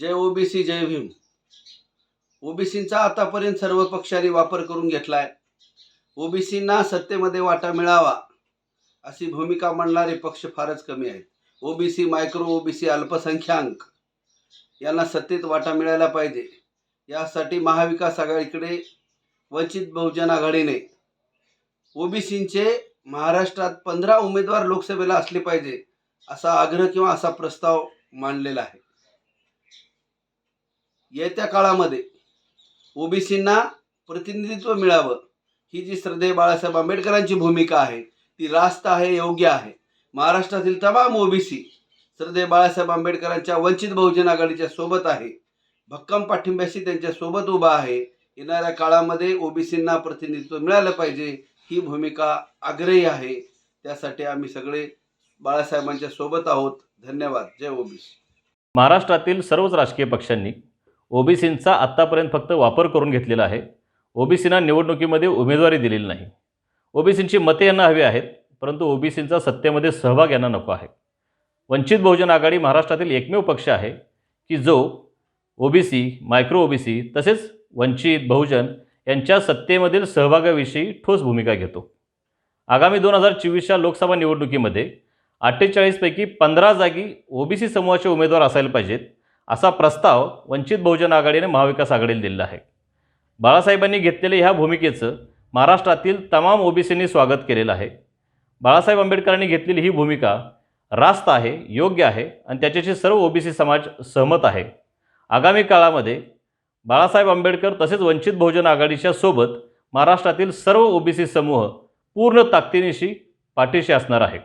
जय OBC जय भीम. ओबीसींचा आतापर्यंत सर्व पक्षांनी वापर करून घेतला आहे ओबीसींना सत्तेमध्ये वाटा मिळावा अशी भूमिका मांडणारे पक्ष फारच कमी आहेत. ओबीसी मायक्रो ओबीसी अल्पसंख्याक यांना सत्तेत वाटा मिळायला पाहिजे. यासाठी महाविकास आघाडीकडे वंचित बहुजन आघाडीने ओबीसींचे महाराष्ट्रात पंधरा उमेदवार लोकसभेला असले पाहिजे असा आग्रह किंवा असा प्रस्ताव मांडलेला आहे. येत्या काळामध्ये ओबीसींना प्रतिनिधित्व मिळावं ही जी श्रद्धेय बाळासाहेब आंबेडकरांची भूमिका आहे ती रास्त आहे योग्य आहे. महाराष्ट्रातील तमाम ओबीसी श्रद्धेय बाळासाहेब आंबेडकरांच्या वंचित बहुजन आघाडीच्या सोबत आहे. भक्कम पाठिंब्याशी त्यांच्यासोबत उभा आहे. येणाऱ्या काळामध्ये ओबीसींना प्रतिनिधित्व मिळालं पाहिजे ही भूमिका आग्रही आहे. त्यासाठी आम्ही सगळे बाळासाहेबांच्या सोबत आहोत. धन्यवाद. जय ओबीसी. महाराष्ट्रातील सर्वच राजकीय पक्षांनी ओबीसींचा आत्तापर्यंत फक्त वापर करून घेतलेला आहे. ओबीसींना निवडणुकीमध्ये उमेदवारी दिलेली नाही. ओबीसींची मते यांना हवी आहेत परंतु ओबीसींचा सत्तेमध्ये सहभाग यांना नको आहे. वंचित बहुजन आघाडी महाराष्ट्रातील एकमेव पक्ष आहे की जो ओबीसी मायक्रो ओबीसी तसेच वंचित बहुजन यांच्या सत्तेमधील सहभागाविषयी ठोस भूमिका घेतो. आगामी दोन हजार चोवीसच्या लोकसभा निवडणुकीमध्ये अठ्ठेचाळीसपैकी पंधरा जागी ओबीसी समूहाचे उमेदवार असायला पाहिजेत. असा प्रस्ताव वंचित बहुजन आघाडीने महाविकास आघाडीला दिलेला आहे. बाळासाहेबांनी घेतलेल्या ह्या भूमिकेचं महाराष्ट्रातील तमाम ओबीसींनी स्वागत केलेलं आहे. बाळासाहेब आंबेडकरांनी घेतलेली ही भूमिका रास्त आहे योग्य आहे आणि त्याच्याशी सर्व ओबीसी समाज सहमत आहे. आगामी काळामध्ये बाळासाहेब आंबेडकर तसेच वंचित बहुजन आघाडीच्या सोबत महाराष्ट्रातील सर्व ओबीसी समूह पूर्ण ताकदीनिशी पाठीशी असणार आहे